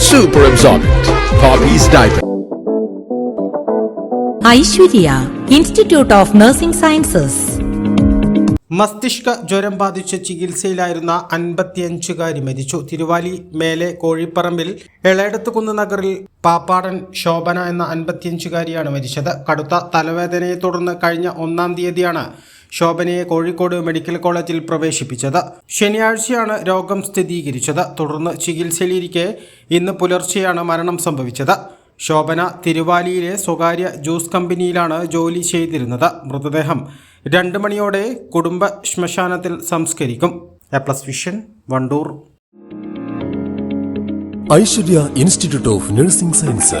Super absorbent. Hobbies diaper. Aishwarya institute of nursing sciences മസ്തിഷ്ക ജ്വരം ബാധിച്ച് ചികിത്സയിലായിരുന്ന അൻപത്തിയഞ്ചുകാരി മരിച്ചു തിരുവാലി മേലെ കോഴിപ്പറമ്പിൽ എളയടത്തുകുന്ന് നഗറിൽ പാപ്പാടൻ ശോഭന എന്ന അൻപത്തിയഞ്ചുകാരിയാണ് മരിച്ചത് കടുത്ത തലവേദനയെ തുടർന്ന് കഴിഞ്ഞ ഒന്നാം തീയതിയാണ് ശോഭനയെ കോഴിക്കോട് മെഡിക്കൽ കോളേജിൽ പ്രവേശിപ്പിച്ചത്. ശനിയാഴ്ചയാണ് രോഗം സ്ഥിരീകരിച്ചത്. തുടർന്ന് ചികിത്സയിലിരിക്കെ ഇന്ന് പുലർച്ചെയാണ് മരണം സംഭവിച്ചത്. ശോഭന തിരുവാലിയിലെ സ്വകാര്യ ജ്യൂസ് കമ്പനിയിലാണ് ജോലി ചെയ്തിരുന്നത്. മൃതദേഹം രണ്ട് മണിയോടെ കുടുംബ ശ്മശാനത്തിൽ സംസ്കരിക്കും. A plus vision Wandoor. Aishwarya institute of nursing science.